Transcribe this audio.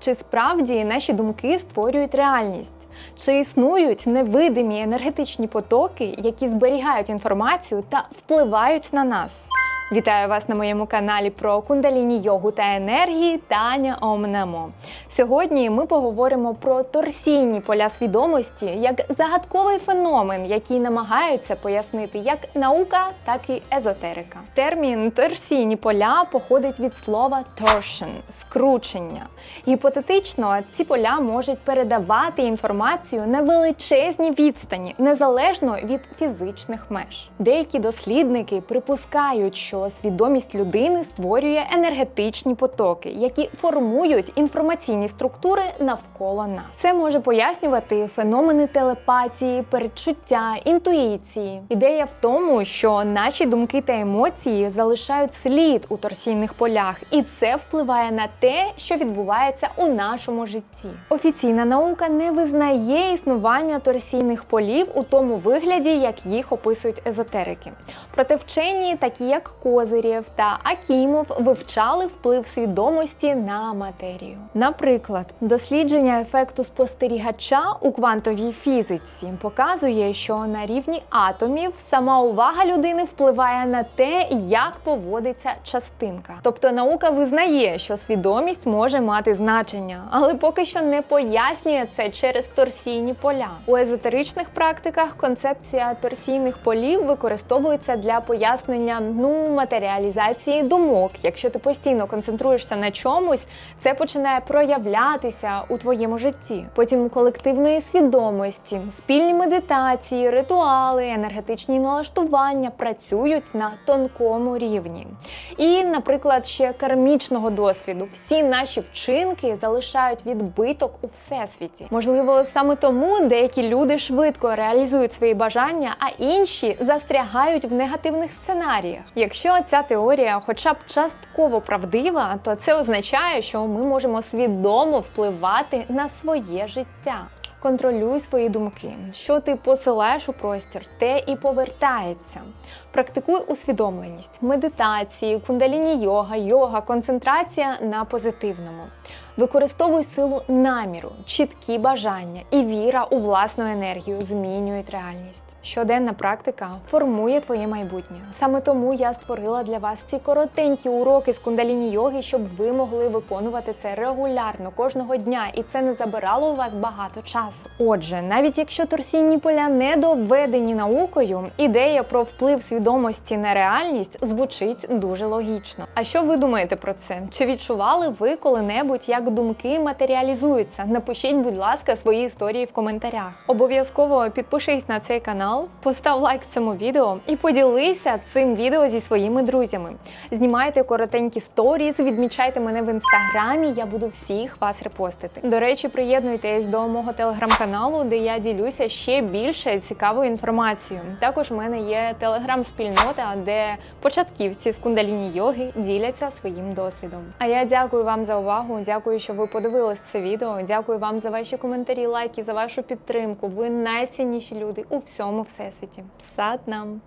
Чи справді наші думки створюють реальність? Чи існують невидимі енергетичні потоки, які зберігають інформацію та впливають на нас? Вітаю вас на моєму каналі про кундаліні йогу та енергії Таня Омнемо. Сьогодні ми поговоримо про торсійні поля свідомості як загадковий феномен, який намагаються пояснити як наука, так і езотерика. Термін торсійні поля походить від слова torsion – скручення. Гіпотетично, ці поля можуть передавати інформацію на величезні відстані, незалежно від фізичних меж. Деякі дослідники припускають, що свідомість людини створює енергетичні потоки, які формують інформаційні структури навколо нас. Це може пояснювати феномени телепатії, передчуття, інтуїції. Ідея в тому, що наші думки та емоції залишають слід у торсійних полях, і це впливає на те, що відбувається у нашому житті. Офіційна наука не визнає існування торсійних полів у тому вигляді, як їх описують езотерики. Проте вчені, такі як Козирєв та Акімов, вивчали вплив свідомості на матерію. Наприклад, дослідження ефекту спостерігача у квантовій фізиці показує, що на рівні атомів сама увага людини впливає на те, як поводиться частинка. Тобто наука визнає, що свідомість може мати значення, але поки що не пояснює це через торсійні поля. У езотеричних практиках концепція торсійних полів використовується для пояснення ну матеріалізації думок. Якщо ти постійно концентруєшся на чомусь, це починає проявлятися у твоєму житті. Потім колективної свідомості, спільні медитації, ритуали, енергетичні налаштування працюють на тонкому рівні. І, наприклад, ще кармічного досвіду. Всі наші вчинки залишають відбиток у всесвіті. Можливо, саме тому деякі люди швидко реалізують свої бажання, а інші застрягають в негативних сценаріях. Ця теорія, хоча б частково правдива, то це означає, що ми можемо свідомо впливати на своє життя. Контролюй свої думки. Що ти посилаєш у простір, те і повертається. Практикуй усвідомленість, медитації, кундаліні йога, йога, концентрація на позитивному. Використовуй силу наміру, чіткі бажання і віра у власну енергію змінюють реальність. Щоденна практика формує твоє майбутнє. Саме тому я створила для вас ці коротенькі уроки з кундаліні йоги, щоб ви могли виконувати це регулярно кожного дня, і це не забирало у вас багато часу. Отже, навіть якщо торсійні поля не доведені наукою, ідея про вплив свідомості на реальність звучить дуже логічно. А що ви думаєте про це? Чи відчували ви коли-небудь, як думки матеріалізуються? Напишіть, будь ласка, свої історії в коментарях. Обов'язково підпишись на цей канал, постав лайк цьому відео і поділися цим відео зі своїми друзями. Знімайте коротенькі сторіс, відмічайте мене в інстаграмі. Я буду всіх вас репостити. До речі, приєднуйтесь до мого телеграм-каналу, де я ділюся ще більше цікавою інформацією. Також в мене є телеграм-спільнота, де початківці з кундаліні йоги діляться своїм досвідом. А я дякую вам за увагу. Що ви подивились це відео. Дякую вам за ваші коментарі, лайки, за вашу підтримку. Ви найцінніші люди у всьому всесвіті. Сад нам!